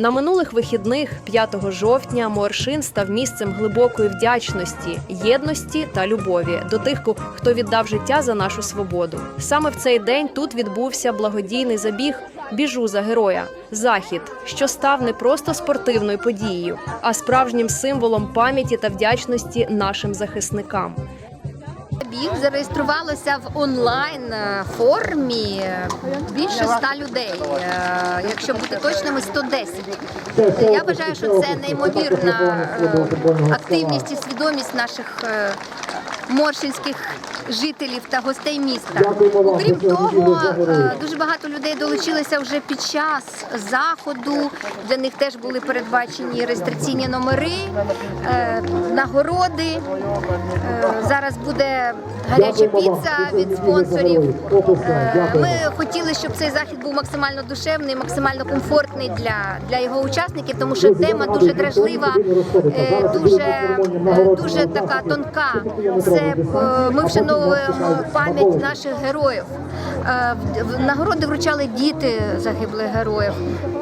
На минулих вихідних, 5 жовтня, Моршин став місцем глибокої вдячності, єдності та любові до тих, хто віддав життя за нашу свободу. Саме в цей день тут відбувся благодійний забіг Біжу за героя захід, що став не просто спортивною подією, а справжнім символом пам'яті та вдячності нашим захисникам. Біг зареєструвалося в онлайн е, формі більше ста людей. Е, Якщо бути точними, 110. Я вважаю, що це неймовірна е, активність і свідомість наших е, моршинських жителів та гостей міста. Окрім того, е, дуже багато людей долучилися вже під час заходу. Для них теж були передбачені реєстраційні номери, е, нагороди. Е, Зараз буде гаряча піца від спонсорів. Ми хотіли, щоб цей захід був максимально душевний, максимально комфортний для, для його учасників, тому що тема дуже дражлива, дуже, дуже така тонка. Це е, ми вшановуємо пам'ять наших героїв. Е, Нагороди вручали діти загиблих героїв.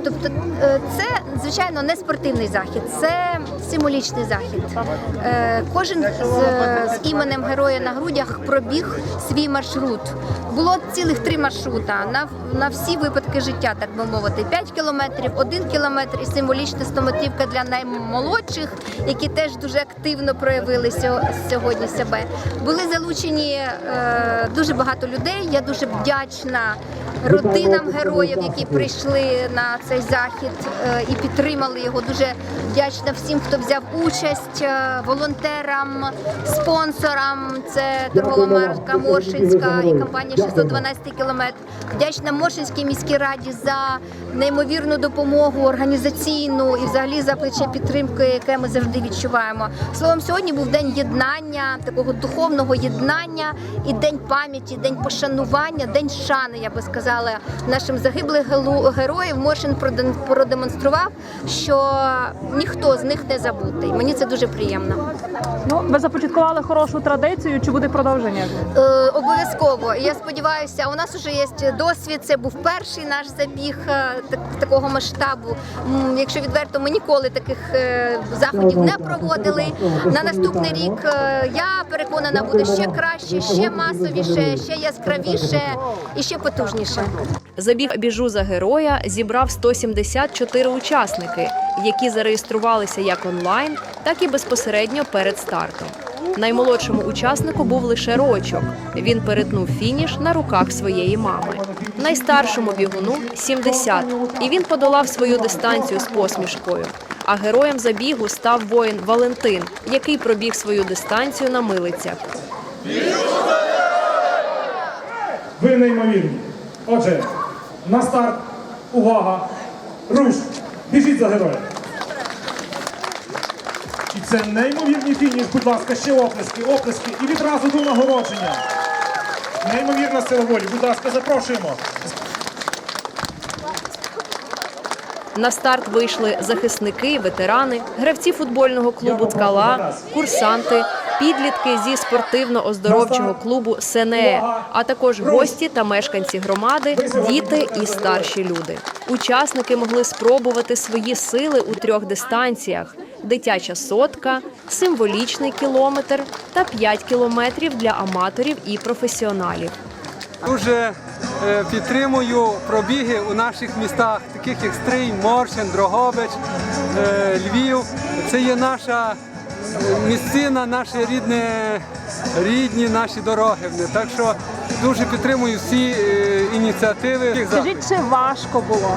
Тобто е, це звичайно не спортивний захід, це символічний захід. Кожен з, іменем героя на грудях пробіг свій маршрут. Було цілих три маршрута на, на всі випадки життя, так би мовити. 5 кілометрів, 1 кілометр і символічна стометрівка для наймолодших, які теж дуже активно проявили сьогодні себе. Були залучені е, дуже багато людей. Я дуже вдячна родинам героїв, які прийшли на цей захід е, і підтримали його. Дуже вдячна всім, хто взяв участь, е, волонтерам, спонсорам. Це торгова марка Моршинська і компанія 612 кілометр. Вдячна Моршинській міській раді за неймовірну допомогу організаційну і взагалі за плече підтримки, яке ми завжди відчуваємо. Словом, сьогодні був день єднання, такого духовного єднання і день пам'яті, день пошанування, день шани, я би сказала, нашим загиблих героїв. Моршин продем- продемонстрував, що ніхто з них не забутий. Мені це дуже приємно. Ну, ви започаткували хорошу традицію. Чи буде продовження? Е, обов'язково. Я сподіваюся, у нас вже є досвід. Це був перший наш забіг е, так- такого масштабу. Якщо відверто, ми ніколи таких е, заходів не проводили. На наступний рік е, я переконана буде ще краще, ще масовіше, ще яскравіше і ще потужніше. Забіг біжу за героя зібрав 174 учасники, які зареєструвалися як онлайн, так і безпосередньо перед стартом. Наймолодшому учаснику був лише рочок. Він перетнув фініш на руках своєї мами. Найстаршому бігуну 70, і він подолав свою дистанцію з посмішкою. А героєм забігу став воїн Валентин, який пробіг свою дистанцію на милицях. Ви неймовірні. Отже, на старт, увага, руш, біжіть за героєм. І це неймовірний фініш, будь ласка, ще оплески, оплески і відразу до нагородження. Неймовірна сила волі, будь ласка, запрошуємо. На старт вийшли захисники, ветерани, гравці футбольного клубу Скала, курсанти, підлітки зі спортивно-оздоровчого клубу Сенеє, а також гості та мешканці громади, діти і старші люди. Учасники могли спробувати свої сили у трьох дистанціях: дитяча сотка, символічний кілометр та 5 кілометрів для аматорів і професіоналів. Дуже е, підтримую пробіги у наших містах, таких як Стрий, Моршин, Дрогобич, е, Львів. Це є наша місцина, наші рідне, рідні наші дороги. Так що дуже підтримую всі е, ініціативи. Скажіть, чи важко було?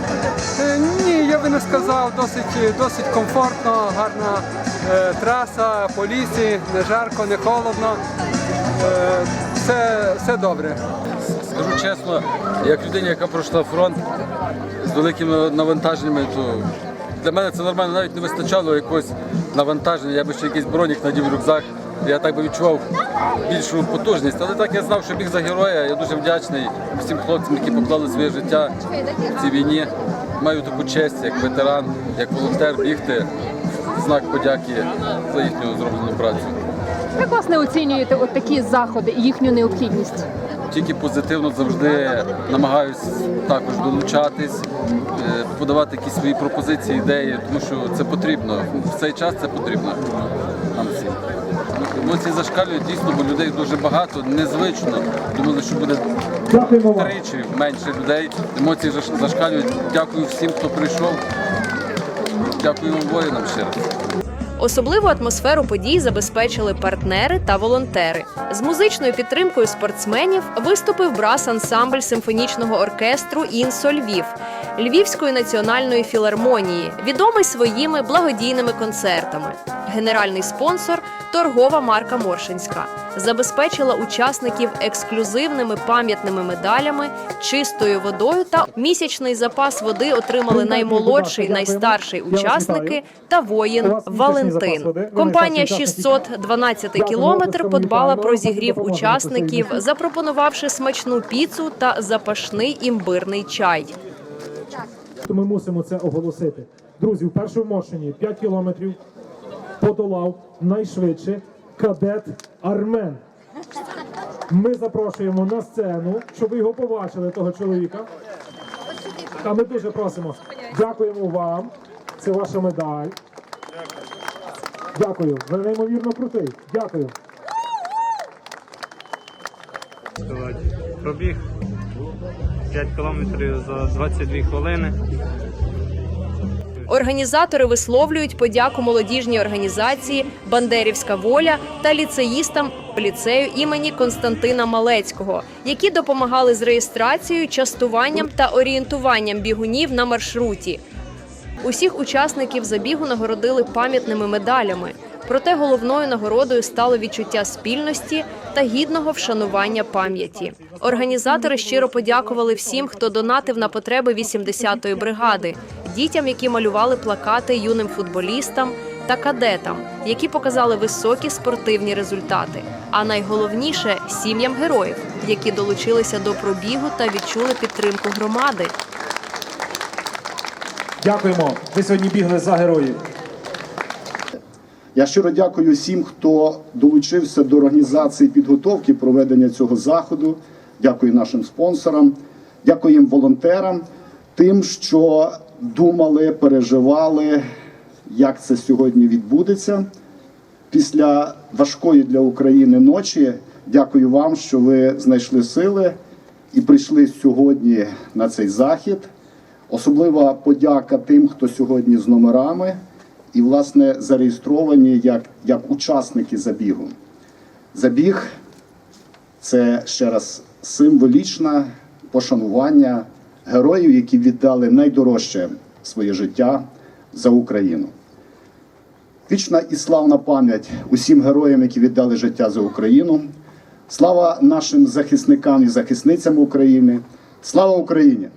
Е, Ні, я би не сказав, досить, досить комфортно, гарна е, траса по лісі, не жарко, не холодно. Е, все, все добре. Скажу чесно, як людина, яка пройшла фронт з великими навантаженнями, то для мене це нормально, навіть не вистачало якогось навантаження. Я би ще якийсь бронік надів рюкзак. Я так би відчував більшу потужність. Але так я знав, що біг за героя. Я дуже вдячний всім хлопцям, які поклали своє життя в цій війні. Маю таку честь, як ветеран, як волонтер, бігти в знак подяки за їхню зроблену працю. Як власне оцінюєте от такі заходи і їхню необхідність? Тільки позитивно завжди намагаюсь також долучатись, е, подавати якісь свої пропозиції, ідеї, тому що це потрібно. В цей час це потрібно нам всім. Емоції зашкалюють дійсно, бо людей дуже багато, незвично. Думали, що буде тричі менше людей. Емоції зашкалюють. Дякую всім, хто прийшов. Дякую вам воїнам ще раз. Особливу атмосферу подій забезпечили партнери та волонтери. З музичною підтримкою спортсменів виступив брас-ансамбль симфонічного оркестру Інсо Львів Львівської національної філармонії, відомий своїми благодійними концертами. Генеральний спонсор торгова марка Моршинська. Забезпечила учасників ексклюзивними пам'ятними медалями, чистою водою та місячний запас води отримали наймолодший, найстарший учасники та воїн Валентин. Компанія 612 кілометр подбала про зігрів учасників, запропонувавши смачну піцу та запашний імбирний чай. Ми мусимо це оголосити. Друзі, в першому мошенні 5 кілометрів подолав найшвидше кадет Армен. Ми запрошуємо на сцену, щоб ви його побачили, того чоловіка. А ми дуже просимо. Дякуємо вам. Це ваша медаль. Дякую. Ви неймовірно крутий. Дякую. Пробіг 5 кілометрів за 22 хвилини. Організатори висловлюють подяку молодіжній організації Бандерівська воля та ліцеїстам ліцею імені Константина Малецького, які допомагали з реєстрацією, частуванням та орієнтуванням бігунів на маршруті. Усіх учасників забігу нагородили пам'ятними медалями. Проте головною нагородою стало відчуття спільності та гідного вшанування пам'яті. Організатори щиро подякували всім, хто донатив на потреби 80-ї бригади, дітям, які малювали плакати юним футболістам та кадетам, які показали високі спортивні результати. А найголовніше сім'ям героїв, які долучилися до пробігу та відчули підтримку громади. Дякуємо. Ви сьогодні бігли за героїв. Я щиро дякую всім, хто долучився до організації підготовки проведення цього заходу. Дякую нашим спонсорам, дякую волонтерам, тим, що думали, переживали, як це сьогодні відбудеться. Після важкої для України ночі дякую вам, що ви знайшли сили і прийшли сьогодні на цей захід. Особлива подяка тим, хто сьогодні з номерами і, власне, зареєстровані як, як учасники забігу. Забіг це ще раз символічне пошанування героїв, які віддали найдорожче своє життя за Україну. Вічна і славна пам'ять усім героям, які віддали життя за Україну. Слава нашим захисникам і захисницям України. Слава Україні!